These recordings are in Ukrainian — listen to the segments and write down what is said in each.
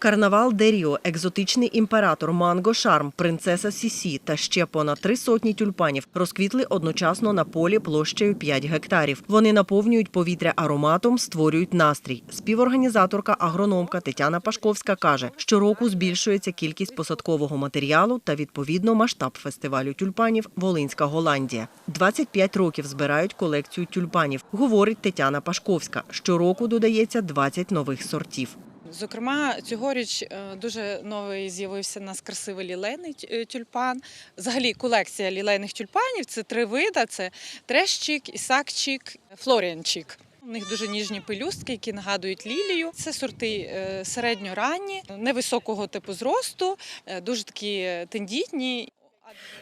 Карнавал Деріо, екзотичний імператор, манго шарм, принцеса Сісі та ще понад три сотні тюльпанів розквітли одночасно на полі площею 5 гектарів. Вони наповнюють повітря ароматом, створюють настрій. Співорганізаторка агрономка Тетяна Пашковська каже, щороку збільшується кількість посадкового матеріалу та відповідно масштаб фестивалю тюльпанів Волинська Голландія. 25 років збирають колекцію тюльпанів, говорить Тетяна Пашковська. Щороку додається 20 нових сортів. Зокрема, цьогоріч е, дуже новий з'явився у нас красивий лілейний е, тюльпан. Взагалі колекція лілейних тюльпанів це три вида: це трещик, ісакчик, флоріанчик. У них дуже ніжні пелюстки, які нагадують лілію. Це сорти е, середньоранні, невисокого типу зросту, дуже такі тендітні.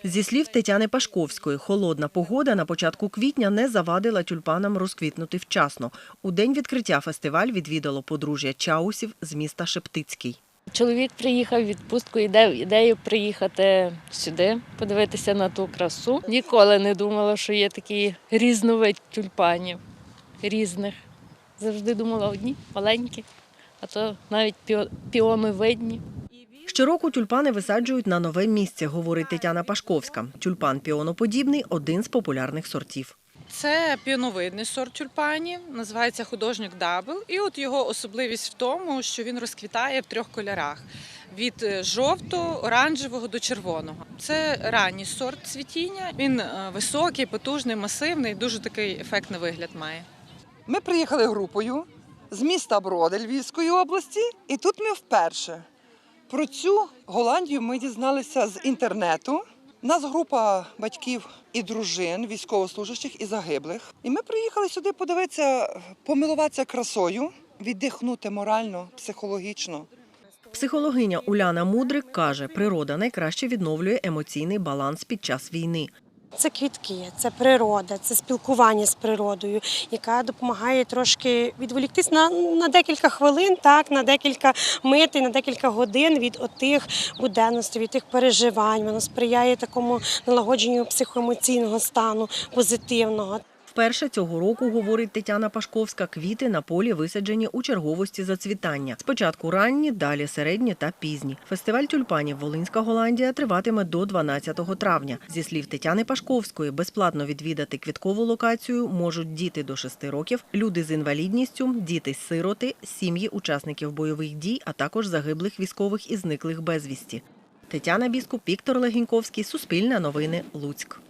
Зі слів Тетяни Пашковської, холодна погода на початку квітня не завадила тюльпанам розквітнути вчасно. У день відкриття фестиваль відвідало подружжя Чаусів з міста Шептицький. Чоловік приїхав в відпустку, іде ідею приїхати сюди, подивитися на ту красу. Ніколи не думала, що є такий різновид тюльпанів різних. Завжди думала одні маленькі, а то навіть піо- піоновидні. Щороку тюльпани висаджують на нове місце, говорить Тетяна Пашковська. Тюльпан піоноподібний один з популярних сортів. Це піоновидний сорт тюльпанів, називається художник дабл. І от його особливість в тому, що він розквітає в трьох кольорах: від е, жовтого, оранжевого до червоного. Це ранній сорт цвітіння. Він е, високий, потужний, масивний, дуже такий ефектний вигляд має. Ми приїхали групою з міста Броди Львівської області, і тут ми вперше. Про цю Голландію ми дізналися з інтернету. Нас група батьків і дружин, військовослужащих і загиблих. І ми приїхали сюди подивитися, помилуватися красою, віддихнути морально, психологічно. Психологиня Уляна Мудрик каже, природа найкраще відновлює емоційний баланс під час війни. Це квітки, це природа, це спілкування з природою, яка допомагає трошки відволіктись на, на декілька хвилин, так, на декілька мити, на декілька годин від отих буденностей, від тих переживань. Воно сприяє такому налагодженню психоемоційного стану позитивного. Вперше цього року, говорить Тетяна Пашковська, квіти на полі висаджені у черговості зацвітання. Спочатку ранні, далі середні та пізні. Фестиваль тюльпанів Волинська Голландія триватиме до 12 травня. Зі слів Тетяни Пашковської, безплатно відвідати квіткову локацію можуть діти до 6 років, люди з інвалідністю, діти-сироти, сім'ї учасників бойових дій, а також загиблих військових і зниклих безвісті. Тетяна Біскуп, Віктор Легіньковський, Суспільне новини, Луцьк.